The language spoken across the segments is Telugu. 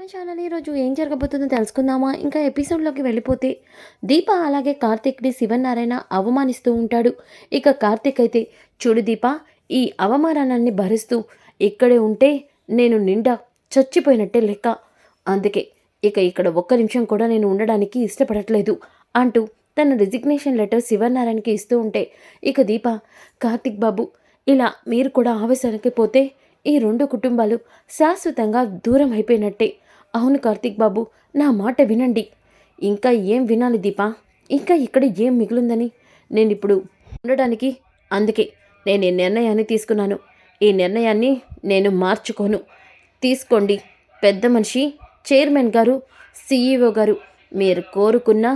మన ఛానల్ ఈరోజు ఏం జరగబోతుందో తెలుసుకుందామా? ఇంకా ఎపిసోడ్లోకి వెళ్ళిపోతే దీప అలాగే కార్తిక్ని శివనారాయణ అవమానిస్తూ ఉంటాడు. ఇక కార్తిక్ అయితే చూడు దీప ఈ అవమానాన్ని భరిస్తూ ఇక్కడే ఉంటే నేను నిండా చచ్చిపోయినట్టే లెక్క. అందుకే ఇక ఇక్కడ ఒక్క నిమిషం కూడా నేను ఉండడానికి ఇష్టపడట్లేదు అంటూ తన రిజిగ్నేషన్ లెటర్ శివనారాయణకి ఇస్తూ ఉంటే ఇక దీప కార్తిక్ బాబు ఇలా మీరు కూడా ఆవేశానికి పోతే ఈ రెండు కుటుంబాలు శాశ్వతంగా దూరం అయిపోయినట్టే. అవును కార్తిక్ బాబు నా మాట వినండి. ఇంకా ఏం వినాలి దీపా? ఇంకా ఇక్కడ ఏం మిగులుందని? నేను ఇప్పుడు ఉండడానికి అందుకే నేను ఈ నిర్ణయాన్ని తీసుకున్నాను. ఈ నిర్ణయాన్ని నేను మార్చుకోను. తీసుకోండి పెద్ద మనిషి చైర్మన్ గారు సీఈఓ గారు మీరు కోరుకున్న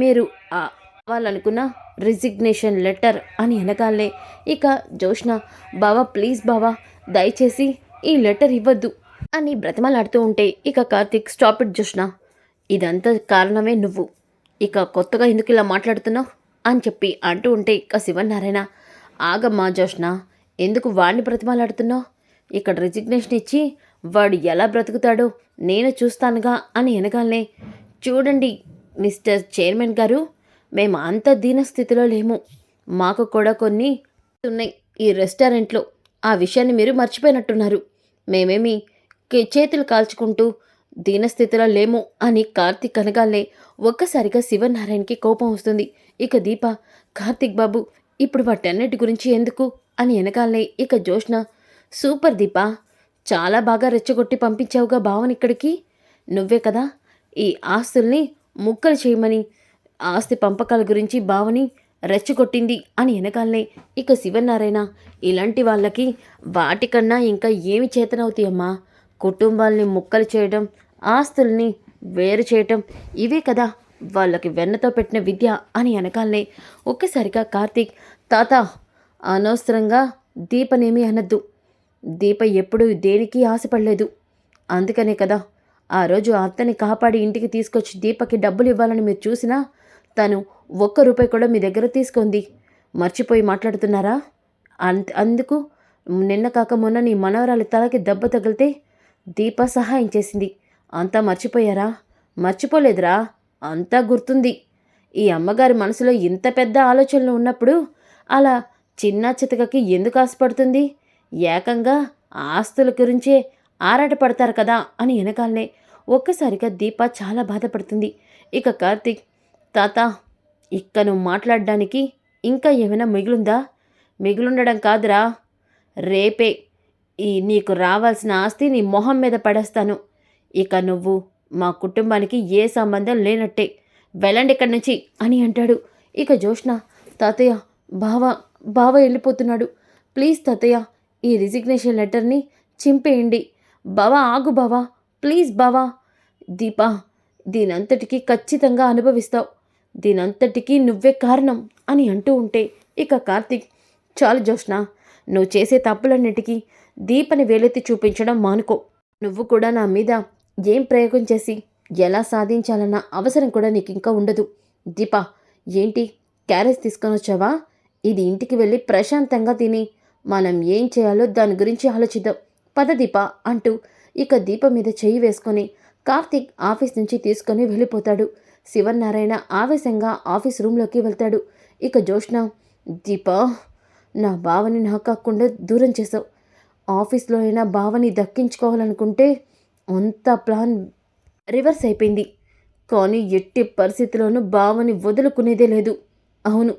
మీరు అవ్వాలనుకున్న కావాలనుకున్న రిజిగ్నేషన్ లెటర్ అని అనగానే ఇక జోష్న బావా ప్లీజ్ బావా దయచేసి ఈ లెటర్ ఇవ్వద్దు. అని బ్రతిమలాడుతూ ఉంటే ఇక కార్తీక్ స్టాప్ ఇట్ జుష్ణ ఇదంతా కారణమే నువ్వు. ఇక కొత్తగా ఎందుకు ఇలా మాట్లాడుతున్నావు? అని చెప్పి అంటూ ఉంటే ఇక శివనారాయణ ఆగమ్మా జోష్న ఎందుకు వాడిని బ్రతిమలాడుతున్నావు? ఇక్కడ రిజిగ్నేషన్ ఇచ్చి వాడు ఎలా బ్రతుకుతాడో నేను చూస్తానుగా అని అనగానే చూడండి మిస్టర్ చైర్మన్ గారు మేము అంత దీనస్థితిలో లేము. మాకు కూడా కొన్ని ఉన్నాయి ఈ రెస్టారెంట్లో. ఆ విషయాన్ని మీరు మర్చిపోయినట్టున్నారు. మేమేమి చేతులు కాల్చుకుంటూ దీనస్థితిలో లేము అని కార్తీక్ అనగాలే ఒక్కసారిగా శివనారాయణకి కోపం వస్తుంది. ఇక దీప కార్తీక్ బాబు ఇప్పుడు వాటన్నిటి గురించి ఎందుకు? అని వెనకాలనే ఇక జోష్న సూపర్ దీప చాలా బాగా రెచ్చగొట్టి పంపించావుగా భావన్ ఇక్కడికి. నువ్వే కదా ఈ ఆస్తుల్ని ముక్కలు చేయమని ఆస్తి పంపకాల గురించి భావని రెచ్చగొట్టింది అని వెనకాలనే ఇక శివనారాయణ ఇలాంటి వాళ్ళకి వాటికన్నా ఇంకా ఏమి చేతనవుతాయమ్మా? కుటుంబాల్ని ముక్కలు చేయడం ఆస్తుల్ని వేరు చేయటం ఇవే కదా వాళ్ళకి వెన్నతో పెట్టిన విద్య అని అనకాలనే. ఒక్కసారిగా కార్తీక్ తాత అనవసరంగా దీపనేమి అనద్దు. దీప ఎప్పుడు దేనికి ఆశపడలేదు. అందుకనే కదా ఆ రోజు అత్తని కాపాడి ఇంటికి తీసుకొచ్చి దీపకి డబ్బులు ఇవ్వాలని మీరు చూసినా తను ఒక్క రూపాయి కూడా మీ దగ్గర తీసుకుంది. మర్చిపోయి మాట్లాడుతున్నారా? అంత అందుకు నిన్న కాక మొన్న నీ మనవరాలి తలకి దెబ్బ తగిలితే దీప సహాయం చేసింది. అంతా మర్చిపోయారా? మర్చిపోలేదురా. అంతా గుర్తుంది. ఈ అమ్మగారి మనసులో ఇంత పెద్ద ఆలోచనలు ఉన్నప్పుడు అలా చిన్న చితకకి ఎందుకు ఆశపడుతుంది? ఏకంగా ఆస్తుల గురించే ఆరాటపడతారు కదా అని వెనకాలనే ఒక్కసారిగా దీప చాలా బాధపడుతుంది. ఇక కార్తీక్ తాత ఇక్క నువ్వు మాట్లాడడానికి ఇంకా ఏమైనా మిగులుందా? మిగులుండడం కాదురా. రేపే ఈ నీకు రావాల్సిన ఆస్తి నీ మొహం మీద పడేస్తాను. ఇక నువ్వు మా కుటుంబానికి ఏ సంబంధం లేనట్టే. వెళ్ళండి ఇక్కడి నుంచి అని అంటాడు. ఇక జోష్న తాతయ్య బావ బావ వెళ్ళిపోతున్నాడు. ప్లీజ్ తాతయ్య ఈ రిజిగ్నేషన్ లెటర్ని చింపేయండి. బావా ఆగు బావా. ప్లీజ్ బావా. దీపా దీనంతటికీ ఖచ్చితంగా అనుభవిస్తావు. దీనంతటికీ నువ్వే కారణం అని అంటూ ఉంటే ఇక కార్తీక్ చాలు జోష్న నువ్వు చేసే తప్పులన్నిటికీ దీపని వేలెత్తి చూపించడం మానుకో. నువ్వు కూడా నా మీద ఏం ప్రయోగం చేసి ఎలా సాధించాలన్న అవసరం కూడా నీకు ఇంకా ఉండదు. దీప ఏంటి? క్యారేజ్ తీసుకొని వచ్చావా? ఇది ఇంటికి వెళ్ళి ప్రశాంతంగా తిని మనం ఏం చేయాలో దాని గురించి ఆలోచిద్దాం. పద దీప అంటూ ఇక దీప మీద చెయ్యి వేసుకొని కార్తీక్ ఆఫీస్ నుంచి తీసుకొని వెళ్ళిపోతాడు. శివనారాయణ ఆవేశంగా ఆఫీస్ రూమ్లోకి వెళ్తాడు. ఇక జోష్న దీప నా బావని నాకు కాకుండా దూరం చేసావు. ఆఫీస్లో అయినా బావని దక్కించుకోవాలనుకుంటే అంత ప్లాన్ రివర్స్ అయిపోయింది. కానీ ఎట్టి పరిస్థితిలోనూ బావని వదులుకునేదే లేదు. అవును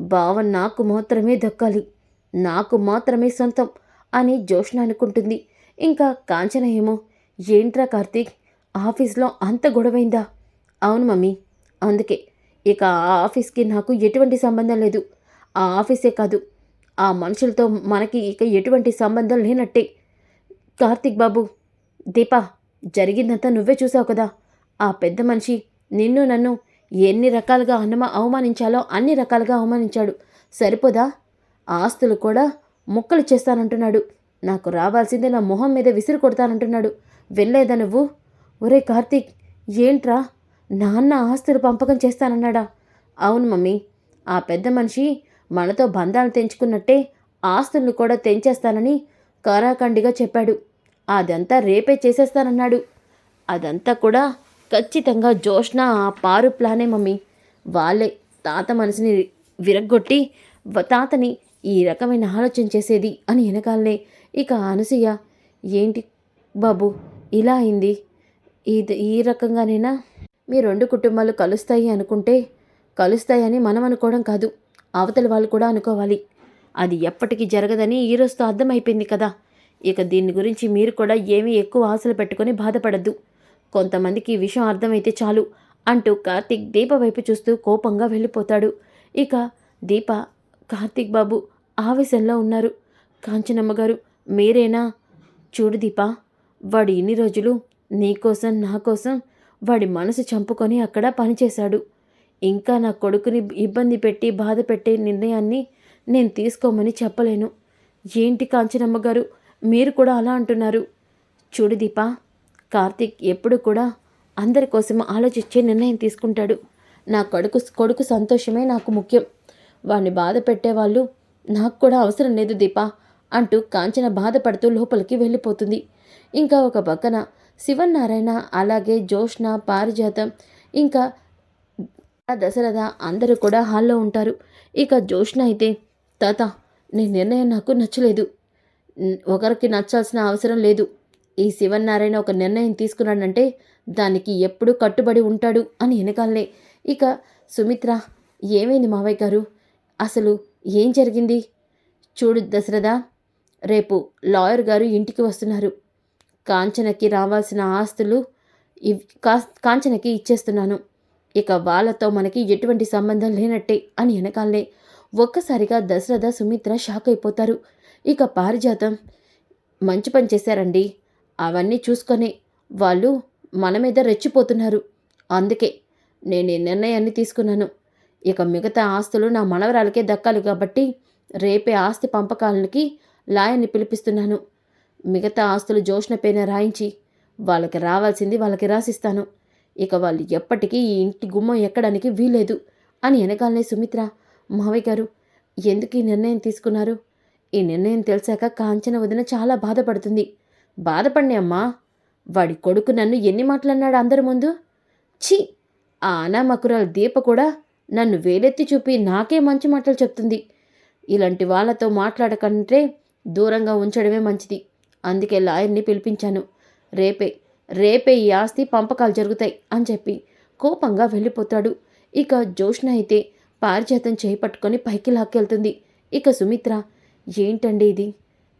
బావ నాకు మాత్రమే దక్కాలి నాకు మాత్రమే సొంతం అని జోష్ణ అనుకుంటుంది. ఇంకా కాంచన ఏమో ఏంట్రా కార్తీక్ ఆఫీస్లో అంత గొడవైందా? అవును మమ్మీ అందుకే. ఇక ఆ ఆఫీస్కి నాకు ఎటువంటి సంబంధం లేదు. ఆ ఆఫీసే కాదు ఆ మనుషులతో మనకి ఇక ఎటువంటి సంబంధం లేనట్టే. కార్తీక్ బాబు దీపా జరిగిందంతా నువ్వే చూసావు కదా. ఆ పెద్ద మనిషి నిన్ను నన్ను ఎన్ని రకాలుగా అనుమ అవమానించాలో అన్ని రకాలుగా అవమానించాడు. సరిపోదా? ఆస్తులు కూడా ముక్కలు చేస్తానంటున్నాడు. నాకు రావాల్సిందే నా మొహం మీద విసిరి కొడతానంటున్నాడు. వెళ్ళేదా నువ్వు? ఒరే కార్తీక్ ఏంట్రా? నాన్న ఆస్తులు పంపకం చేస్తానన్నాడా? అవును మమ్మీ ఆ పెద్ద మనిషి మనతో బంధాలు తెంచుకున్నట్టే ఆస్తులను కూడా తెంచేస్తానని కారాఖండిగా చెప్పాడు. అదంతా రేపే చేసేస్తానన్నాడు. అదంతా కూడా ఖచ్చితంగా జోష్న ఆ పారు ప్లానే మమ్మీ. వాళ్ళే తాత మనసుని విరగ్గొట్టి తాతని ఈ రకమైన ఆలోచన చేసేది అని వెనకాలనే ఇక అనసూయ ఏంటి బాబు ఇలా అయింది. ఇది ఈ రకంగానైనా? మీ రెండు కుటుంబాలు కలుస్తాయి అనుకుంటే కలుస్తాయని మనం అనుకోవడం కాదు. అవతల వాళ్ళు కూడా అనుకోవాలి. అది ఎప్పటికీ జరగదని ఈ రోజుతో అర్థమైపోయింది కదా. ఇక దీని గురించి మీరు కూడా ఏమీ ఎక్కువ ఆశలు పెట్టుకొని బాధపడద్దు. కొంతమందికి ఈ విషయం అర్థమైతే చాలు అంటూ కార్తీక్ దీప వైపు చూస్తూ కోపంగా వెళ్ళిపోతాడు. ఇక దీప కార్తీక్ బాబు ఆవేశంలో ఉన్నారు. కాంచనమ్మ గారు మీరేనా? చూడు దీప వాడు ఇన్ని రోజులు నీకోసం నా కోసం వాడి మనసు చంపుకొని అక్కడ పనిచేశాడు. ఇంకా నా కొడుకుని ఇబ్బంది పెట్టి బాధ పెట్టే నిర్ణయాన్ని నేను తీసుకోమని చెప్పలేను. ఏంటి కాంచనమ్మ గారు? మీరు కూడా అలా అంటున్నారు. చూడు దీప కార్తీక్ ఎప్పుడు కూడా అందరి కోసం ఆలోచించే నిర్ణయం తీసుకుంటాడు. నా కొడుకు కొడుకు సంతోషమే నాకు ముఖ్యం. వాడిని బాధ పెట్టేవాళ్ళు నాకు కూడా అవసరం లేదు దీప అంటూ కాంచన బాధపడుతూ లోపలికి వెళ్ళిపోతుంది. ఇంకా ఒక పక్కన శివనారాయణ అలాగే జోష్ణ పారిజాతం ఇంకా దశరథ అందరూ కూడా హాల్లో ఉంటారు. ఇక జోష్న అయితే తాత నీ నిర్ణయం నాకు నచ్చలేదు. ఒకరికి నచ్చాల్సిన అవసరం లేదు. ఈ శివనారాయణ ఒక నిర్ణయం తీసుకున్నాడంటే దానికి ఎప్పుడూ కట్టుబడి ఉంటాడు అని వెనకాలనే ఇక సుమిత్ర ఏమైంది మావయ్య గారు? అసలు ఏం జరిగింది? చూడు దశరథ రేపు లాయర్ గారు ఇంటికి వస్తున్నారు. కాంచనకి రావాల్సిన ఆస్తులు ఇవ్ కా- కాంచనకి ఇచ్చేస్తున్నాను. ఇక వాళ్ళతో మనకి ఎటువంటి సంబంధం లేనట్టే అని వెనకాలనే ఒక్కసారిగా దశరథ సుమిత్ర షాక్ అయిపోతారు. ఇక పారిజాతం మంచి పని చేశారండి. అవన్నీ చూసుకొని వాళ్ళు మన మీద రెచ్చిపోతున్నారు. అందుకే నేను ఈ నిర్ణయాన్ని తీసుకున్నాను. ఇక మిగతా ఆస్తులు నా మనవరాలకే దక్కాలి కాబట్టి రేపే ఆస్తి పంపకాలకి లాయర్ని పిలిపిస్తున్నాను. మిగతా ఆస్తులు జోష్న పైన రాయించి వాళ్ళకి రావాల్సింది వాళ్ళకి రాసిస్తాను. ఇక వాళ్ళు ఎప్పటికీ ఈ ఇంటి గుమ్మం ఎక్కడానికి వీలేదు అని వెనకాలనే సుమిత్ర మావయ్య గారు ఎందుకు ఈ నిర్ణయం తీసుకున్నారు? ఈ నిర్ణయం తెలిసాక కాంచన వదిన చాలా బాధపడుతుంది. బాధపడినే అమ్మా వాడి కొడుకు నన్ను ఎన్ని మాటలన్నాడు అందరి ముందు? ఛీ ఆ అనామకురాలు దీప కూడా నన్ను వేలెత్తి చూపి నాకే మంచి మాటలు చెప్తుంది. ఇలాంటి వాళ్ళతో మాట్లాడకంటే దూరంగా ఉంచడమే మంచిది. అందుకే లాయర్ని పిలిపించాను. రేపే రేపే ఈ ఆస్తి పంపకాలు జరుగుతాయి అని చెప్పి కోపంగా వెళ్ళిపోతాడు. ఇక జోష్న అయితే పారిజాతం చేయి పట్టుకొని పైకి లాక్కెళ్తుంది. ఇక సుమిత్ర ఏంటండి ఇది?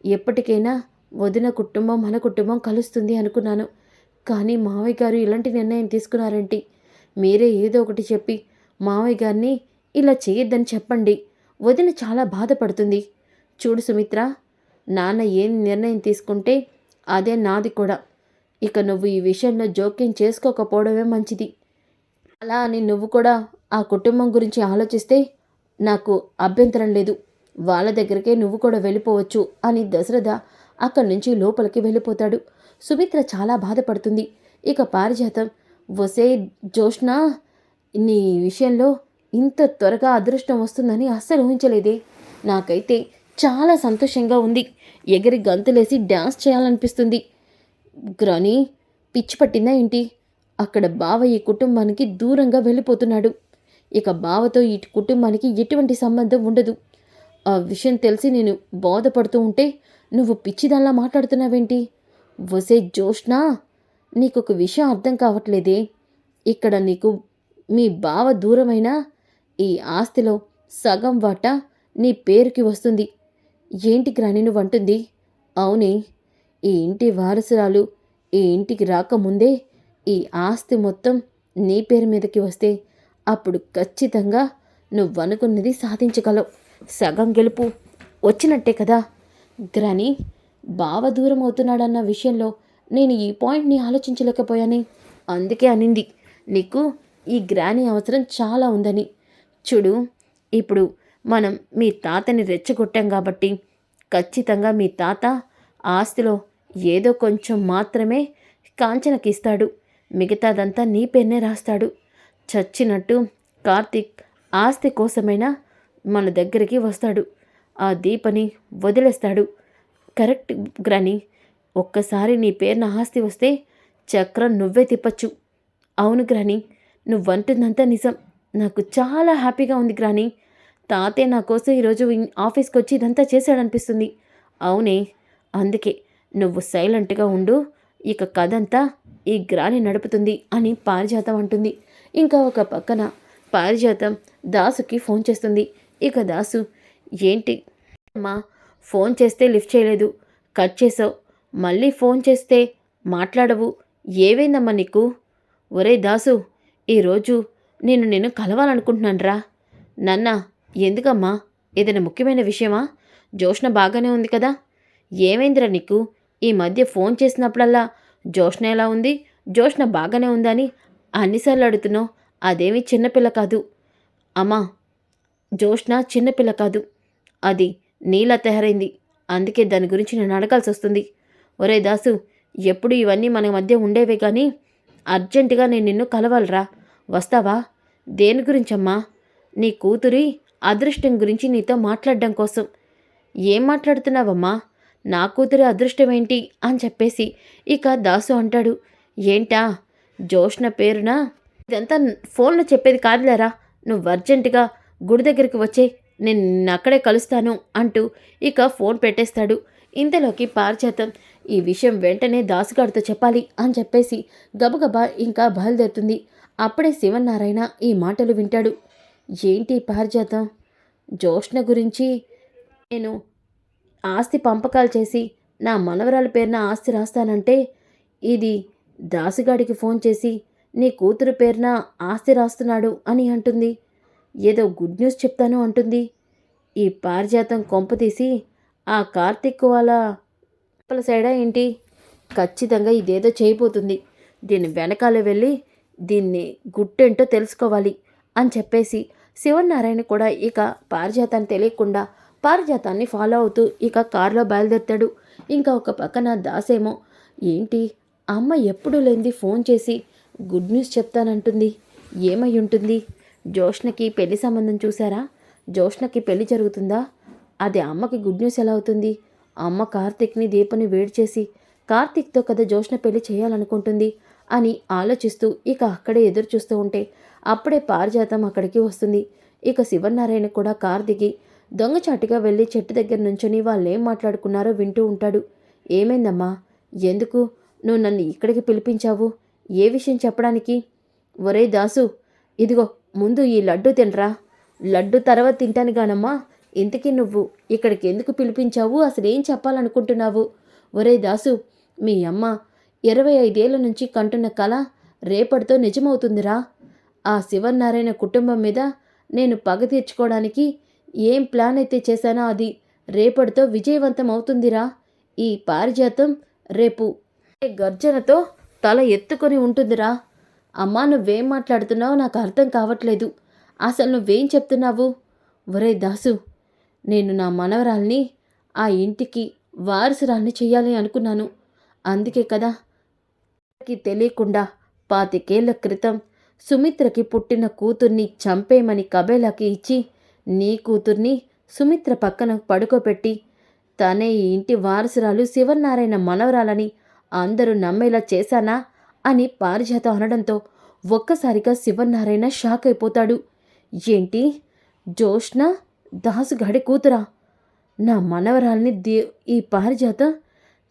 ఎప్పటికైనా వదిన కుటుంబం మన కుటుంబం కలుస్తుంది అనుకున్నాను. కానీ మావయ్య గారు ఇలాంటి నిర్ణయం తీసుకున్నారేంటి? మీరే ఏదో ఒకటి చెప్పి మావయ్య గారిని ఇలా చేయొద్దని చెప్పండి. వదిన చాలా బాధపడుతుంది. చూడు సుమిత్ర నాన్న ఏం నిర్ణయం తీసుకుంటే అదే నాది కూడా. ఇక నువ్వు ఈ విషయంలో జోక్యం చేసుకోకపోవడమే మంచిది. అలా అని నువ్వు కూడా ఆ కుటుంబం గురించి ఆలోచిస్తే నాకు అభ్యంతరం లేదు. వాళ్ళ దగ్గరికే నువ్వు కూడా వెళ్ళిపోవచ్చు అని దశరథ అక్కడి నుంచి లోపలికి వెళ్ళిపోతాడు. సుమిత్ర చాలా బాధపడుతుంది. ఇక పారిజాతం వసే జోష్నా నీ విషయంలో ఇంత త్వరగా అదృష్టం వస్తుందని అస్సలు ఊహించలేదే. నాకైతే చాలా సంతోషంగా ఉంది. ఎగిరి గంతులేసి డ్యాన్స్ చేయాలనిపిస్తుంది. గ్రాని పిచ్చి పట్టిందా ఏంటి? అక్కడ బావ ఈ కుటుంబానికి దూరంగా వెళ్ళిపోతున్నాడు. ఇక బావతో ఈ కుటుంబానికి ఎటువంటి సంబంధం ఉండదు. ఆ విషయం తెలిసి నేను బాధపడుతూ ఉంటే నువ్వు పిచ్చిదానిలా మాట్లాడుతున్నావేంటి? వసే జోష్నా నీకు ఒక విషయం అర్థం కావట్లేదే. ఇక్కడ నీకు మీ బావ దూరమైన ఈ ఆస్తిలో సగం వాటా నీ పేరుకి వస్తుంది. ఏంటి గ్రాని నువ్వు అంటుంది అవునే ఈ ఇంటి వారసురాలు ఈ ఇంటికి రాకముందే ఈ ఆస్తి మొత్తం నీ పేరు మీదకి వస్తే అప్పుడు ఖచ్చితంగా నువ్వనుకున్నది సాధించగలవు. సగం గెలుపు వచ్చినట్టే కదా. గ్రాని బావ దూరం అవుతున్నాడన్న విషయంలో నేను ఈ పాయింట్ని ఆలోచించలేకపోయాని. అందుకే అనింది నీకు ఈ గ్రాని అవసరం చాలా ఉందని. చూడు ఇప్పుడు మనం మీ తాతని రెచ్చగొట్టాం కాబట్టి ఖచ్చితంగా మీ తాత ఆస్తిలో ఏదో కొంచెం మాత్రమే కాంచనకి ఇస్తాడు మిగతాదంతా నీ పేరునే రాస్తాడు. చచ్చినట్టు కార్తీక్ ఆస్తి కోసమైనా మన దగ్గరికి వస్తాడు. ఆ దీపని వదిలేస్తాడు. కరెక్ట్ గ్రాని ఒక్కసారి నీ పేరున ఆస్తి వస్తే చక్రం నువ్వే తిప్పచ్చు. అవును గ్రాని నువ్వంటుందంతా నిజం. నాకు చాలా హ్యాపీగా ఉంది గ్రాని. తాతయ్య నా కోసం ఈరోజు ఆఫీస్కి వచ్చి ఇదంతా చేశాడనిపిస్తుంది. అవునే అందుకే నువ్వు సైలెంట్గా ఉండు ఇక కథంతా ఈ గ్రాని నడుపుతుంది అని పారిజాతం అంటుంది. ఇంకా ఒక పక్కన పారిజాతం దాసుకి ఫోన్ చేస్తుంది. ఇక దాసు ఏంటి? అమ్మా ఫోన్ చేస్తే లిఫ్ట్ చేయలేదు. కట్ చేసావు. మళ్ళీ ఫోన్ చేస్తే మాట్లాడవు. ఏవైందమ్మా నీకు? ఒరే దాసు ఈరోజు నేను నిన్ను కలవాలనుకుంటున్నానురా. నన్న ఎందుకమ్మా? ఏదైనా ముఖ్యమైన విషయమా? జోష్ణ బాగానే ఉంది కదా? ఏమైందిరా నీకు? ఈ మధ్య ఫోన్ చేసినప్పుడల్లా జోష్ణ ఎలా ఉంది? జోష్ణ బాగానే ఉందని అన్నిసార్లు అడుగుతున్నావు. అదేమీ చిన్నపిల్ల కాదు. అమ్మా జోష్ణ చిన్నపిల్ల కాదు. అది నీలా తయారైంది. అందుకే దాని గురించి నేను అడగాల్సి వస్తుంది. ఒరే దాసు ఎప్పుడు ఇవన్నీ మన మధ్య ఉండేవే కానీ అర్జెంటుగా నేను నిన్ను కలవాలరా. వస్తావా? దేని గురించమ్మా? నీ కూతురి అదృష్టం గురించి నీతో మాట్లాడడం కోసం. ఏం మాట్లాడుతున్నావమ్మా? నా కూతురి అదృష్టం ఏంటి అని చెప్పేసి ఇక దాసు అంటాడు. ఏంటా? జోష్న పేరున? ఇదంతా ఫోన్లో చెప్పేది కాదులేరా? నువ్వు అర్జెంటుగా గుడి దగ్గరికి వచ్చే నేను అక్కడే కలుస్తాను అంటూ ఇక ఫోన్ పెట్టేస్తాడు. ఇంతలోకి పారిచేతం ఈ విషయం వెంటనే దాసుగాడితో చెప్పాలి అని చెప్పేసి గబగబా ఇంకా బయలుదేరుతుంది. అప్పుడే శివనారాయణ ఈ మాటలు వింటాడు. ఏంటి పారిజాతం? జోష్న గురించి నేను ఆస్తి పంపకాలు చేసి నా మనవరాల పేరున ఆస్తి రాస్తానంటే ఇది దాసుగాడికి ఫోన్ చేసి నీ కూతురు పేరున ఆస్తి రాస్తున్నాడు అని అంటుంది. ఏదో గుడ్ న్యూస్ చెప్తాను అంటుంది. ఈ పారిజాతం కొంపతీసి ఆ కార్తిక్ వాళ్ళ పల సైడా ఏంటి? ఖచ్చితంగా ఇదేదో చేయబోతుంది. దీని వెనకాల వెళ్ళి దీన్ని గుట్టేంటో తెలుసుకోవాలి అని చెప్పేసి శివనారాయణ కూడా ఇక పారిజాతాన్ని తెలియకుండా పారిజాతాన్ని ఫాలో అవుతూ ఇక కారులో బయలుదేరుతాడు. ఇంకా ఒక పక్కన దాసేమో ఏంటి? అమ్మ ఎప్పుడు లేనిది ఫోన్ చేసి గుడ్ న్యూస్ చెప్తానంటుంది. ఏమై ఉంటుంది? జోష్ణకి పెళ్ళి సంబంధం చూసారా జోష్ణకి పెళ్ళి జరుగుతుందా? అది అమ్మకి గుడ్ న్యూస్ ఎలా అవుతుంది? అమ్మ కార్తిక్ని దీపని వేడి చేసి కార్తిక్తో కదా జోష్న పెళ్ళి చేయాలనుకుంటుంది అని ఆలోచిస్తూ ఇక అక్కడే ఎదురు చూస్తూ ఉంటే అప్పుడే పారిజాతం అక్కడికి వస్తుంది. ఇక శివనారాయణ కూడా కార్ దిగి దొంగచాటుగా వెళ్ళి చెట్టు దగ్గర నుంచొని వాళ్ళేం మాట్లాడుకున్నారో వింటూ ఉంటాడు. ఏమైందమ్మా? ఎందుకు? నువ్వు నన్ను ఇక్కడికి పిలిపించావు? ఏ విషయం చెప్పడానికి? ఒరే దాసు ఇదిగో ముందు ఈ లడ్డు తినరా. లడ్డు తర్వాత తింటాను గానమ్మా. ఇంతకీ నువ్వు ఇక్కడికి ఎందుకు పిలిపించావు? అసలు ఏం చెప్పాలనుకుంటున్నావు? ఒరే దాసు మీ అమ్మ ఇరవై ఐదేళ్ళ నుంచి కంటున్న కళ రేపటితో నిజమవుతుందిరా. ఆ శివనారాయణ కుటుంబం మీద నేను పగ తీర్చుకోవడానికి ఏం ప్లాన్ అయితే చేశానో అది? రేపటితో విజయవంతం అవుతుందిరా. ఈ పారిజాతం రేపు. గర్జనతో తల ఎత్తుకొని ఉంటుందిరా. అమ్మా నువ్వేం మాట్లాడుతున్నావో నాకు అర్థం కావట్లేదు. అసలు నువ్వేం చెప్తున్నావు? ఒరే దాసు నేను నా మనవరాల్ని ఆ ఇంటికి వారసురాల్ని చేయాలని అనుకున్నాను. అందుకే కదా. తెలియకుండా పాతికేళ్ళ క్రితం సుమిత్రకి పుట్టిన కూతుర్ని చంపేయమని కబేలాకి ఇచ్చి నీ కూతుర్ని సుమిత్ర పక్కన పడుకోబెట్టి తనే ఈ ఇంటి వారసురాలు శివనారాయణ మనవరాలని అందరూ నమ్మేలా చేశానా అని పారిజాతం అనడంతో ఒక్కసారిగా శివనారాయణ షాక్ అయిపోతాడు. ఏంటి? జోష్న? దాసుగాడి కూతురా? నా మనవరాల్ని దే ఈ పారిజాతం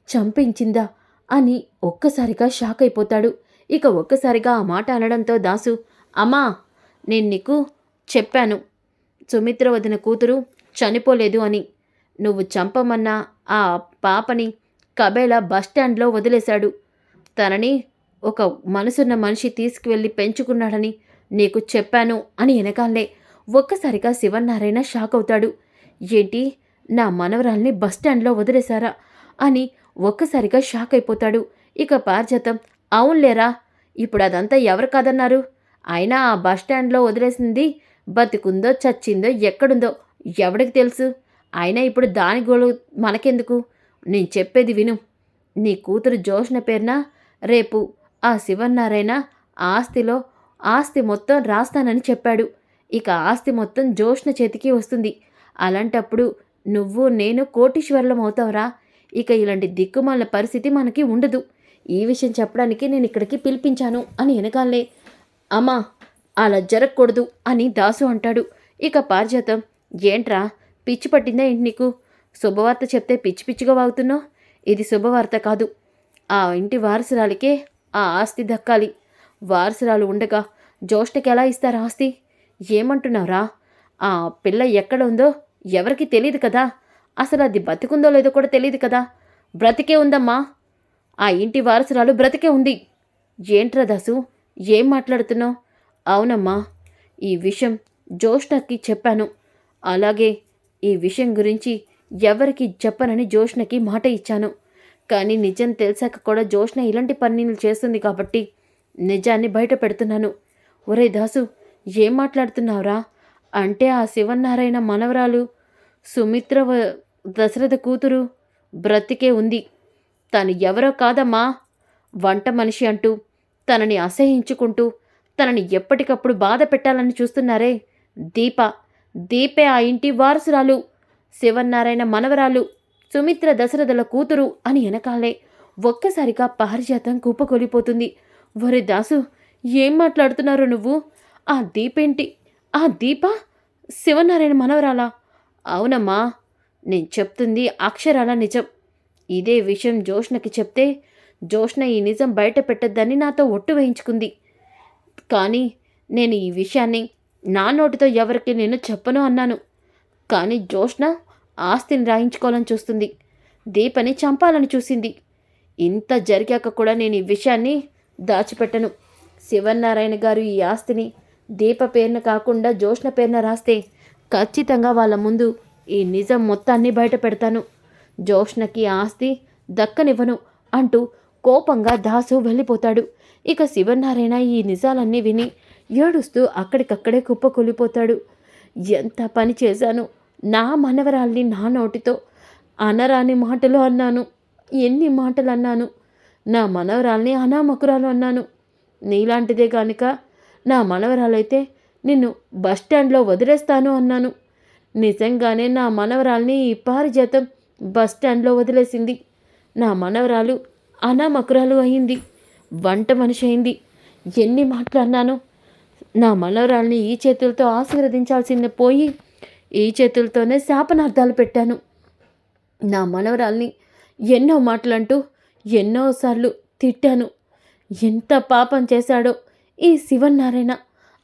చంపించిందా అని ఒక్కసారిగా షాక్ అయిపోతాడు. ఇక ఒక్కసారిగా ఆ మాట అనడంతో దాసు అమ్మా నేను నీకు చెప్పాను. సుమిత్ర వదిన కూతురు చనిపోలేదు అని. నువ్వు చంపమన్న ఆ పాపని కబేలా బస్టాండ్లో వదిలేశాడు. తనని ఒక మనసున్న మనిషి తీసుకువెళ్ళి పెంచుకున్నాడని నీకు చెప్పాను అని వెనకాలే ఒక్కసారిగా శివనారాయణ షాక్ అవుతాడు. ఏంటి నా మనవరాల్ని బస్టాండ్లో వదిలేశారా అని ఒక్కసారిగా షాక్ అయిపోతాడు. ఇక పార్జతం అవునులేరా ఇప్పుడు అదంతా ఎవరు కాదన్నారు? అయినా ఆ బస్టాండ్లో వదిలేసింది బతికుందో చచ్చిందో ఎక్కడుందో ఎవడికి తెలుసు? అయినా ఇప్పుడు దాని గోళు మనకెందుకు? నేను చెప్పేది విను. నీ కూతురు జోష్న పేరున రేపు ఆ శివన్నారాయణ ఆస్తిలో ఆస్తి మొత్తం రాస్తానని చెప్పాడు. ఇక ఆస్తి మొత్తం జోష్న చేతికి వస్తుంది. అలాంటప్పుడు నువ్వు నేను కోటీశ్వరులం అవుతావురా. ఇక ఇలాంటి దిక్కుమాల పరిస్థితి మనకి ఉండదు. ఈ విషయం చెప్పడానికి నేను ఇక్కడికి పిలిపించాను అని వెనకాలే. అమ్మా! అలా జరగకూడదు అని దాసు అంటాడు. ఇక పారిజాతం ఏంట్రా పిచ్చి పట్టిందా ఏంటి నీకు? శుభవార్త చెప్తే పిచ్చి పిచ్చిగా వాగుతున్నావు? ఇది శుభవార్త కాదు. ఆ ఇంటి వారసురాలికే ఆ ఆస్తి దక్కాలి. వారసురాలు ఉండగా జ్యోష్ఠకి ఎలా ఇస్తారు ఆస్తి? ఏమంటున్నావురా? ఆ పిల్ల ఎక్కడ ఉందో ఎవరికి తెలియదు కదా. అసలు అది బతికుందో లేదో కూడా తెలియదు కదా. బ్రతికే ఉందమ్మా. ఆ ఇంటి వారసురాలు బ్రతికే ఉంది. ఏంట్రా దాసు ఏం మాట్లాడుతున్నావు? అవునమ్మా ఈ విషయం జోష్నకి చెప్పాను. అలాగే ఈ విషయం గురించి ఎవరికి చెప్పనని జోష్నకి మాట ఇచ్చాను. కానీ నిజం తెలిసాక కూడా జోష్న ఇలాంటి పన్నీళ్ళు చేస్తుంది కాబట్టి నిజాన్ని బయట పెడుతున్నాను. ఒరే దాసు ఏం మాట్లాడుతున్నావురా? అంటే ఆ శివనారాయణ మనవరాలు సుమిత్ర దశరథ కూతురు బ్రతికే ఉంది. తను ఎవరో కాదమ్మా. వంట మనిషి అంటూ తనని అసహించుకుంటూ తనని ఎప్పటికప్పుడు బాధ పెట్టాలని చూస్తున్నారే? దీప దీపే ఆ ఇంటి వారసురాలు. శివనారాయణ మనవరాలు సుమిత్ర దశరథుల కూతురు అని వెనకాలే ఒక్కసారిగా పారిజాతం కూపకొలిపోతుంది. ఒరే దాసు ఏం మాట్లాడుతున్నారు నువ్వు? ఆ దీపేంటి? ఆ దీప? శివనారాయణ మనవరాలా? అవునమ్మా నేను చెప్తుంది అక్షరాల నిజం. ఇదే విషయం జోష్ణకి చెప్తే జోష్ణ ఈ నిజం బయట పెట్టద్దని నాతో ఒట్టు వేయించుకుంది. కానీ నేను ఈ విషయాన్ని నా నోటితో ఎవరికి నేను చెప్పను అన్నాను. కానీ జోష్న ఆస్తిని రాయించుకోవాలని చూస్తుంది. దీపని చంపాలని చూసింది. ఇంత జరిగాక కూడా నేను ఈ విషయాన్ని దాచిపెట్టను. శివనారాయణ గారు ఈ ఆస్తిని దీప పేరున కాకుండా జోష్ణ పేరున రాస్తే ఖచ్చితంగా వాళ్ళ ముందు ఈ నిజం మొత్తాన్ని బయట పెడతాను జోష్ణకి ఆస్తి దక్కనివ్వను అంటూ కోపంగా దాసు వెళ్ళిపోతాడు. ఇక శివనారాయణ ఈ నిజాలన్నీ విని ఏడుస్తూ అక్కడికక్కడే కుప్పకూలిపోతాడు. ఎంత పని చేశాను? నా మనవరాల్ని నా నోటితో అనరాని మాటలు అన్నాను. ఎన్ని మాటలు అన్నాను నా మనవరాల్ని అనామకురాలు అన్నాను. నీలాంటిదే కానుక నా మనవరాలైతే నిన్ను బస్టాండ్లో వదిలేస్తాను అన్నాను. నిజంగానే నా మనవరాల్ని ఈ పారిజాతం బస్టాండ్లో వదిలేసింది. నా మనవరాలు అనామకురాలు అయింది. వంట మనిషి అయింది. ఎన్ని మాట్లాడినాను నా మనవరాల్ని ఈ చేతులతో ఆశీర్వదించాల్సింది పోయి ఈ చేతులతోనే శాపనార్థాలు పెట్టాను. నా మనవరాల్ని ఎన్నో మాటలంటూ ఎన్నోసార్లు తిట్టాను. ఎంత పాపం చేశాడో ఈ శివన్నారాయణ.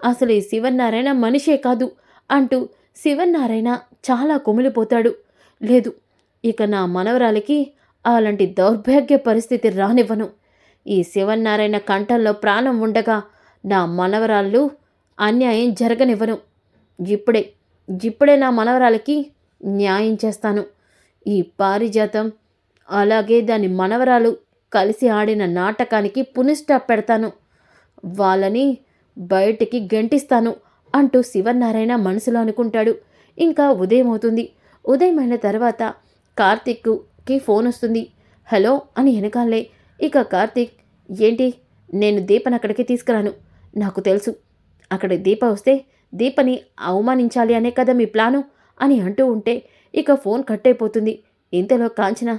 అసలు ఈ శివన్నారాయణ మనిషే కాదు అంటూ శివన్నారాయణ చాలా కుమిలిపోతాడు. లేదు ఇక నా మనవరాలికి అలాంటి దౌర్భాగ్య పరిస్థితి రానివ్వను. ఈ శివనారాయణ కంఠంలో ప్రాణం ఉండగా నా మనవరాళ్ళు అన్యాయం జరగనివ్వను. ఇప్పుడే ఇప్పుడే నా మనవరాలకి న్యాయం చేస్తాను. ఈ పారిజాతం అలాగే దాని మనవరాలు కలిసి ఆడిన నాటకానికి పునిస్టాప్ పెడతాను. వాళ్ళని బయటికి గెంటిస్తాను అంటూ శివనారాయణ మనసులో అనుకుంటాడు. ఇంకా ఉదయం అవుతుంది ఉదయం అయిన తర్వాత కి ఫోన్ వస్తుంది. హలో అని వెనకాలే. ఇక కార్తీక్ ఏంటి? నేను దీపని అక్కడికి తీసుకురాను. నాకు తెలుసు. అక్కడ దీప వస్తే దీపని అవమానించాలి అనే కదా మీ ప్లాను? అని అంటూ ఉంటే ఇక ఫోన్ కట్ అయిపోతుంది ఇంతలో కాంచన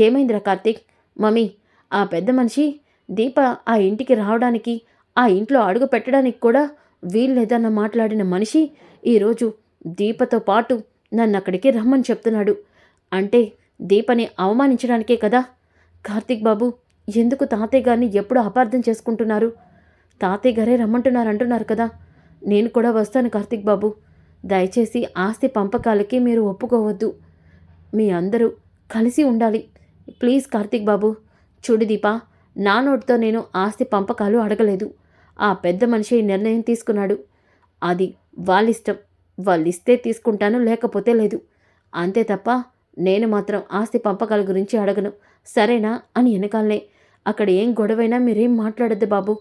ఏమైందిరా కార్తీక్? మమ్మీ ఆ పెద్ద మనిషి దీప ఆ ఇంటికి రావడానికి ఆ ఇంట్లో అడుగు పెట్టడానికి కూడా వీల్లేదన్న మాట్లాడిన మనిషి ఈరోజు దీపతో పాటు నన్ను అక్కడికి రమ్మని చెప్తున్నాడు. అంటే దీపని అవమానించడానికే కదా? కార్తీక్ బాబు ఎందుకు తాతయ్య గారిని ఎప్పుడు అపార్థం చేసుకుంటున్నారు? తాతయ్య గారే రమ్మంటున్నారు అంటున్నారు కదా. నేను కూడా వస్తాను కార్తీక్ బాబు. దయచేసి ఆస్తి పంపకాలకి మీరు ఒప్పుకోవద్దు. మీ అందరూ కలిసి ఉండాలి. ప్లీజ్ కార్తీక్ బాబు. చూడు దీపా నా నోటితో నేను ఆస్తి పంపకాలు అడగలేదు. ఆ పెద్ద మనిషి నిర్ణయం తీసుకున్నాడు. అది వాళ్ళిష్టం. వాళ్ళు ఇస్తే తీసుకుంటాను లేకపోతే లేదు. అంతే తప్ప నేను మాత్రం ఆస్తి పంపకాల గురించి అడగను. సరేనా? అని వెనకాలనే. అక్కడ ఏం గొడవైనా మీరేం మాట్లాడద్దు బాబు.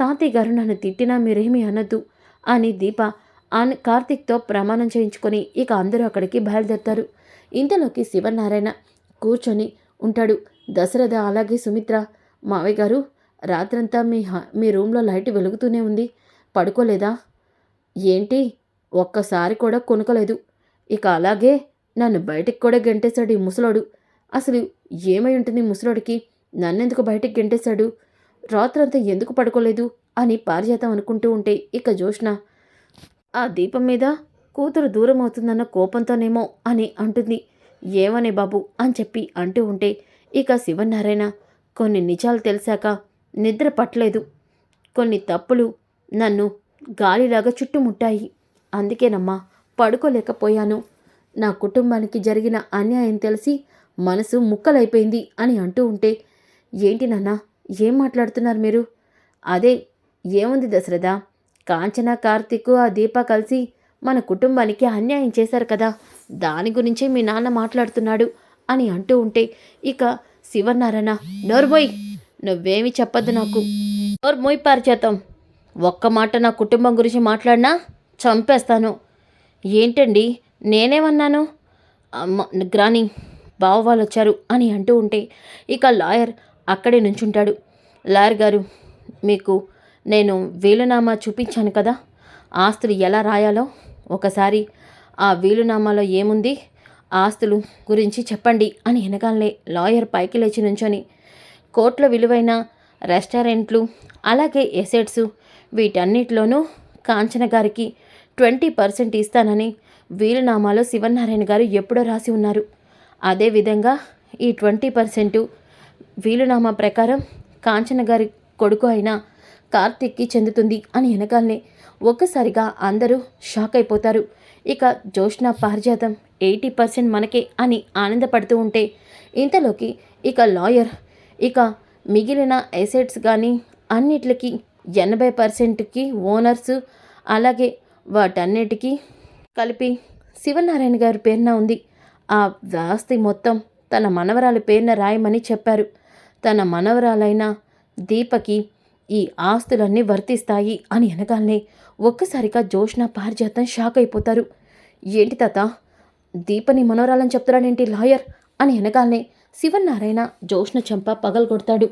తాతయ్య గారు నన్ను తిట్టినా మీరేమీ అనద్దు అని దీప ఆన్ కార్తీక్తో ప్రమాణం చేయించుకొని ఇక అందరూ అక్కడికి బయలుదేరుతారు. ఇంతలోకి శివనారాయణ కూర్చొని ఉంటాడు. దశరథ అలాగే సుమిత్ర మావయ్య గారు రాత్రంతా మీ హ- మీ రూమ్లో లైట్ వెలుగుతూనే ఉంది. పడుకోలేదా? ఏంటి? ఒక్కసారి కూడా కొనుకోలేదు ఇక అలాగే నన్ను బయటికి కూడా గెంటేశాడు ఈ ముసలోడు. అసలు ఏమై ఉంటుంది ముసలోడికి? నన్నెందుకు బయటికి గెంటేశాడు? రాత్రంతా ఎందుకు పడుకోలేదు? అని పారిజాతం అనుకుంటూ ఉంటే ఇక జోష్న ఆ దీపం మీద కూతురు దూరం అవుతుందన్న కోపంతోనేమో అని అంటుంది. ఏమనే బాబు అని చెప్పి అంటూ ఉంటే ఇక శివనారాయణ కొన్ని నిజాలు తెలిసాక నిద్ర పట్టలేదు. కొన్ని తప్పులు నన్ను గాలిలాగా చుట్టుముట్టాయి. అందుకేనమ్మా పడుకోలేకపోయాను. నా కుటుంబానికి జరిగిన అన్యాయం తెలిసి మనసు ముక్కలైపోయింది అని అంటూ ఉంటే ఏంటి నాన్న ఏం మాట్లాడుతున్నారు మీరు? అదే ఏముంది దశరథ కాంచన కార్తీక్ ఆ దీప కలిసి మన కుటుంబానికి అన్యాయం చేశారు కదా దాని గురించే మీ నాన్న మాట్లాడుతున్నాడు అని అంటూ ఉంటే ఇక శివనారాయణ నోర్మోయ్ నువ్వేమి చెప్పద్దు నాకు నోర్మోయ్ పారిచేతం ఒక్క మాట నా కుటుంబం గురించి మాట్లాడినా చంపేస్తాను. ఏంటండి నేనేమన్నాను? అమ్మ గ్రాని బావ వాళ్ళు వచ్చారు అని అంటూ ఉంటే ఇక లాయర్ అక్కడే నుంచుంటాడు. లాయర్ గారు మీకు నేను వీలునామా చూపించాను కదా. ఆస్తులు ఎలా రాయాలో ఒకసారి ఆ వీలునామాలో ఏముంది? ఆస్తులు గురించి చెప్పండి అని వెనకాలనే లాయర్ పైకి లేచి నుంచొని కోట్ల విలువైన రెస్టారెంట్లు అలాగే ఎసెట్స్ వీటన్నిటిలోనూ కాంచన గారికి ట్వంటీ పర్సెంట్ ఇస్తానని వీలునామాలో శివనారాయణ గారు ఎప్పుడో రాసి ఉన్నారు. అదేవిధంగా ఈ ట్వంటీ పర్సెంట్ వీలునామా ప్రకారం కాంచన గారి కొడుకు అయిన కార్తిక్కి చెందుతుంది అని వెనకాలనే ఒక్కసారిగా అందరూ షాక్ అయిపోతారు. ఇక జోష్న పారిజాతం ఎయిటీ పర్సెంట్ మనకే అని ఆనందపడుతూ ఉంటే ఇంతలోకి ఇక లాయర్ ఇక మిగిలిన ఎసెట్స్ కానీ అన్నిటికి ఎనభై పర్సెంట్కి ఓనర్స్ అలాగే వాటన్నిటికీ కలిపి శివనారాయణ గారి పేరున ఉంది. ఆ ఆస్తి మొత్తం తన మనవరాలి పేరున రాయమని చెప్పారు. తన మనవరాలైన దీపకి ఈ ఆస్తులన్నీ వర్తిస్తాయి అని అనగానే ఒక్కసారిగా జోష్న పారిజాతం షాక్ అయిపోతారు. ఏంటి తాత? దీపని మనవరాలని చెప్తున్నాడేంటి లాయర్? అని అనగానే శివనారాయణ జోష్న చెంప పగలగొడతాడు.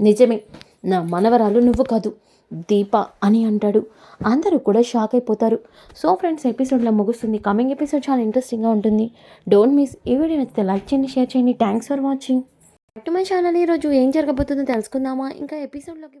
నిజమే నా మనవరాలు నువ్వు కాదు. దీప అని అంటాడు. అందరూ కూడా షాక్ అయిపోతారు. సో ఫ్రెండ్స్ ఎపిసోడ్లో ముగుస్తుంది. కమింగ్ ఎపిసోడ్ చాలా ఇంట్రెస్టింగ్గా ఉంటుంది. డోంట్ మిస్ ఈ వీడియో నచ్చితే లైక్ చేయండి షేర్ చేయండి. Thanks for watching my channel ఈరోజు ఏం జరగబోతుందో తెలుసుకుందామా? ఇంకా ఎపిసోడ్లోకి